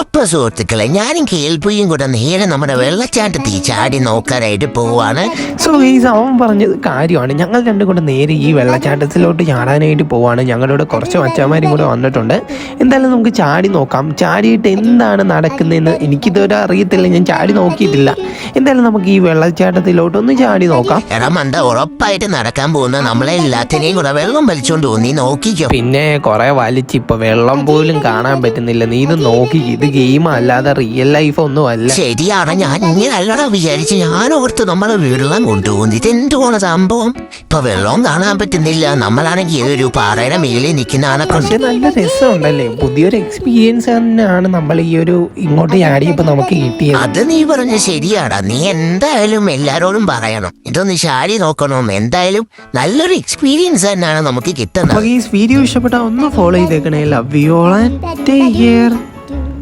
അപ്പൊ സുഹൃത്തുക്കളെ ഞാനും കേൾപ്പിയും കൂടെ നേരെ നമ്മുടെ വെള്ളച്ചാട്ടത്തിൽ ചാടി നോക്കാനായിട്ട് പോവാണ്. സോ ഈ അവൻ പറഞ്ഞത് കാര്യമാണ്. ഞങ്ങൾ രണ്ടും കൂടെ നേരെ ഈ വെള്ളച്ചാട്ടത്തിലോട്ട് ചാടാനായിട്ട് പോവാണ്. ഞങ്ങളുടെ കുറച്ച് മച്ചന്മാരും കൂടെ വന്നിട്ടുണ്ട്. എന്തായാലും നമുക്ക് ചാടി നോക്കാം. ചാടിയിട്ട് എന്താണ് നടക്കുന്നതെന്ന് എനിക്കിതുവരെ അറിയത്തില്ല. ഞാൻ ചാടി നോക്കിയിട്ടില്ല. എന്തായാലും നമുക്ക് ഈ വെള്ളച്ചാട്ടത്തിലോട്ട് ഒന്ന് ചാടി നോക്കാം. എടാ മണ്ട ഉറപ്പായിട്ട് നടക്കാൻ പോകുന്ന നമ്മളെ എല്ലാത്തിനെയും കൂടെ വെള്ളം വലിച്ചോണ്ട് പോകും നീ നോക്കിക്കോ. പിന്നെ കുറെ വലിച്ച് ഇപ്പൊ വെള്ളം പോലും കാണാൻ പറ്റുന്നില്ല. നീ ഇത് നോക്കി ഇത് ഗെയിം അല്ലാതെ റിയൽ ലൈഫ് ഒന്നും അല്ല. ശരിയാണ് ഞാൻ ഇങ്ങനെ അല്ലടാ വിചാരിച്ച്. ഞാൻ ഓർത്ത് നമ്മളെ വെള്ളം കൊണ്ടുപോകുന്നു ഇതെന്തുവാണ് സംഭവം? ഇപ്പൊ വെള്ളവും കാണാൻ പറ്റുന്നില്ല. നമ്മളാണെങ്കിൽ ഒരു പാറയുടെ മേളിൽ നിൽക്കുന്ന ആനക്കൊണ്ട് പക്ഷെ നല്ല രസമുണ്ടല്ലേ? പുതിയൊരു എക്സ്പീരിയൻസ് തന്നെയാണ് നമ്മൾ ഈ ഒരു ഇങ്ങോട്ട് ചാടിയപ്പോ നമുക്ക് കിട്ടിയത്. അത് നീ പറഞ്ഞ ശരിയാടാ. നീ എന്തായാലും എല്ലാരോടും പറയണം. ഇതൊന്ന് ശാരി നോക്കണം. എന്തായാലും നല്ലൊരു എക്സ്പീരിയൻസ് തന്നെയാണ് നമുക്ക് കിട്ടുന്നത്. അപ്പൊ ഈ വീഡിയോ ഇഷ്ടപ്പെട്ട ഒന്ന് ഫോളോ ചെയ്തേക്കണേ. Love you all and take care